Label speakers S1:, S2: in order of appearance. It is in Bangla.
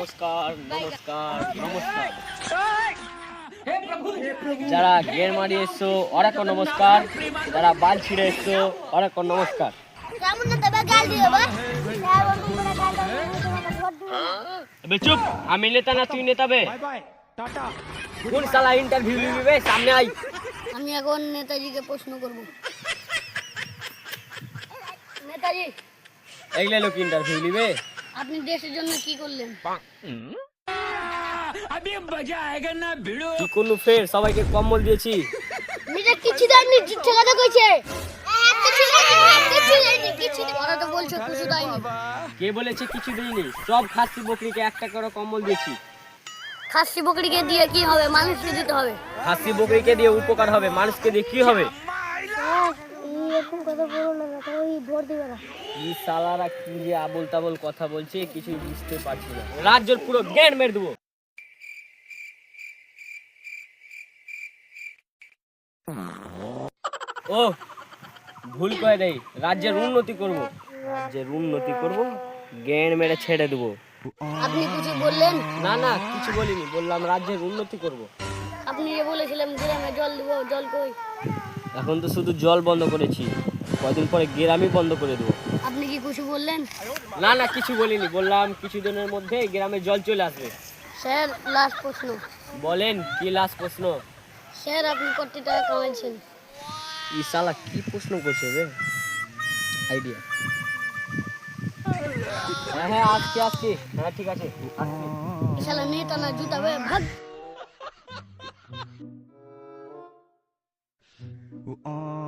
S1: নমস্কার নমস্কার নমস্কার। যারা গের মারি এসছো অনেক নমস্কার। যারা বাল ছিঁড়ে এসছো অনেক নমস্কার। চুপ আমি নেতা না তুই নেতাবে কোন সালা ইন্টারভিউ নিবে সামনে আই
S2: আমি এখন নেতাজিকে প্রশ্ন করব। নেতাজি!
S1: এগুলো লোক ইন্টারভিউ নিবে?
S2: আপনি দেশের জন্য কি করলেন?
S1: কি করলু ফের? সবাইকে কম্বল দিয়েছি।
S2: কিছু দেয়নি কইছে। দেয়নি দেয়নি বলছে কিছু দেয়নি।
S1: কে বলেছে কিছু দিইনি সব খাসি বকরিকে একটা করে কম্বল দিয়েছি।
S2: খাসি বকরিকে দিয়ে কি হবে? মানুষকে দিতে হবে।
S1: খাসি বকরিকে দিয়ে উপকার হবে। মানুষকে দিয়ে কি হবে?
S2: এরকম কথা বলো না ওই ভোট দিবে না?
S1: কি সালারা কি যে আবল তাবল কথা বলছে কিছু বুঝতে পারছি না। রাজ্যের পুরো জ্ঞান মেরে দেবো। ও ভুল করে দেই। রাজ্যের উন্নতি করব। রাজ্যের উন্নতি করব জ্ঞান মেরে ছেড়ে দেবো।
S2: আপনি কিছু বললেন?
S1: না না কিছু বলিনি। বললাম রাজ্যের উন্নতি করব।
S2: আপনি যে বলেছিলেন গ্রামে জল দিব জল কই?
S1: এখন তো শুধু জল বন্ধ করেছি। কদিন পরে গ্রামই বন্ধ করে দেবো।
S2: আপনি কি কিছু বললেন?
S1: না না কিছু বলিনি। বললাম কিছুদিনের মধ্যে গ্রামে জল চলে আসবে।
S2: স্যার লাস্ট প্রশ্ন।
S1: বলেন কি লাস্ট প্রশ্ন?
S2: স্যার আপনি কত টাকা কামাইছেন?
S1: ই শালা কি প্রশ্ন করছে রে? আইডিয়া হ্যাঁ হ্যাঁ আজকে আসছি। হ্যাঁ ঠিক আছে। আসছি
S2: শালা নেতা না জুতাবে ভাগ।
S3: who are ah.